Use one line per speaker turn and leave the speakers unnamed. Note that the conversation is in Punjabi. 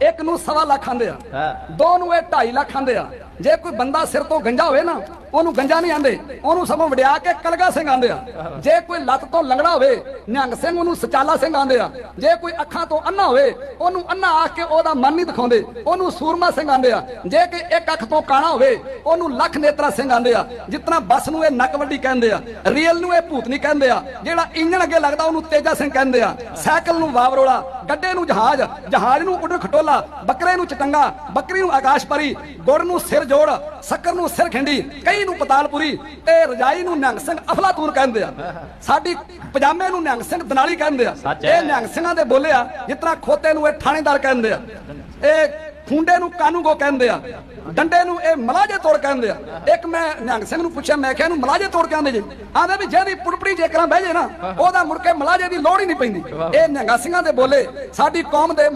ਇੱਕ ਨੂੰ ਸਵਾ ਲੱਖ ਆਂਦੇ ਆ। ਦੋ ਨੂੰ ਇਹ 2.5 ਲੱਖ ਆਂਦੇ ਆ। ਜੇ ਕੋਈ ਬੰਦਾ ਸਿਰ ਤੋਂ ਗੰਜਾ ਹੋਵੇ ਨਾ ਉਹਨੂੰ ਗੰਜਾ ਨਹੀਂ ਆਂਦੇ ਉਹਨੂੰ ਸਗੋਂ ਵਡਿਆ ਕੇ ਕਲਗਾ ਸਿੰਘ ਆਂਦੇ ਆ। ਜੇ ਕੋਈ ਲੱਤ ਤੋਂ ਲੰਗੜਾ ਹੋਵੇ ਨਿਹੰਗ ਸਿੰਘ ਉਹਨੂੰ ਸਚਾਲਾ ਸਿੰਘ ਆਂਦੇ ਆ। ਜੇ ਕੋਈ ਅੱਖਾਂ ਤੋਂ ਅੰਨਾ ਹੋਵੇ, ਉਹਨੂੰ ਅੰਨਾ ਆਖ ਕੇ ਉਹਦਾ ਮਨ ਨਹੀਂ ਦਿਖਾਉਂਦੇ। ਉਹਨੂੰ ਸੂਰਮਾ ਸਿੰਘ ਆਂਦੇ ਆ। ਜੇ ਕਿ ਇੱਕ ਅੱਖ ਤੋਂ ਕਾਣਾ ਹੋਵੇ, ਉਹਨੂੰ ਲੱਖ ਨੇਤਰਾ ਸਿੰਘ ਆਂਦੇ ਆ। ਜਿਤਨਾ ਬੱਸ ਨੂੰ ਇਹ ਨੱਕ ਵੱਡੀ ਕਹਿੰਦੇ ਆ ਰੀਅਲ ਨੂੰ ਇਹ ਭੂਤਨੀ ਕਹਿੰਦੇ ਆ। ਜਿਹੜਾ ਇੰਜਣ ਅੱਗੇ ਲੱਗਦਾ, ਉਹਨੂੰ ਤੇਜਾ ਸਿੰਘ ਕਹਿੰਦੇ ਆ। ਸਾਈਕਲ ਨੂੰ ਵਾਵਰੋਲਾ ਗੱਡੇ ਨੂੰ ਜਹਾਜ਼ ਜਹਾਜ਼ ਨੂੰ ਉੱਡ ਖਟੋਲਾ, ਬੱਕਰੇ ਨੂੰ ਚਟੰਗਾ, ਬੱਕਰੀ ਨੂੰ ਆਕਾਸ਼ਪਰੀ, ਗੁੜ ਨੂੰ ਸਿਰ ਜੋੜ, ਸ਼ੱਕਰ ਨੂੰ ਸਿਰ ਖਿੰਡੀ, ਕਈ ਨੂੰ ਪਤਾਲਪੁਰੀ, ਤੇ ਰਜਾਈ ਨੂੰ ਨਿਹੰਗ ਸਿੰਘ ਅਫਲਾਤੂਨ ਕਹਿੰਦੇ ਆ। ਸਾਡੀ ਪਜਾਮੇ ਨੂੰ ਨਿਹੰਗ ਸਿੰਘ ਦਨਾਲੀ ਕਹਿੰਦੇ ਆ। ਇਹ ਨਿਹੰਗ ਸਿੰਘਾਂ ਦੇ ਬੋਲੇ ਆ ਜਿਤਨਾ ਖੋਤੇ ਨੂੰ ਇਹ ਥਾਣੇਦਾਰ ਕਹਿੰਦੇ ਆ। ਇਹ ਖੁੰਡੇ ਨੂੰ ਕਾਨੂੰਗੋ ਕਹਿੰਦੇ ਆ। ਡੰਡੇ ਨੂੰ ਇਹ ਮਲਾਜੇ ਤੋੜ ਕਹਿੰਦੇ ਆ। ਇੱਕ ਮੈਂ ਨਿਹੰਗ ਸਿੰਘ ਨੂੰ ਪੁੱਛਿਆ ਮੈਂ ਕਿਹਾ ਇਹਨੂੰ ਮਲਾਜੇ ਤੋੜ ਕਹਿੰਦੇ ਜੇ। ਆਂਦੇ ਵੀ ਜਿਹਦੀ ਪੁੜਪੜੀ ਜੇਕਰਾਂ ਬਹਿ ਜੇ ਨਾ ਉਹਦਾ ਮੁੜ ਕੇ ਮਲਾਜੇ ਦੀ ਲੋੜ ਹੀ ਨਹੀਂ ਪੈਂਦੀ। ਇਹ ਨਿਹੰਗਾ ਸਿੰਘਾਂ ਦੇ ਬੋਲੇ ਸਾਡੀ ਕੌਮ ਦੇ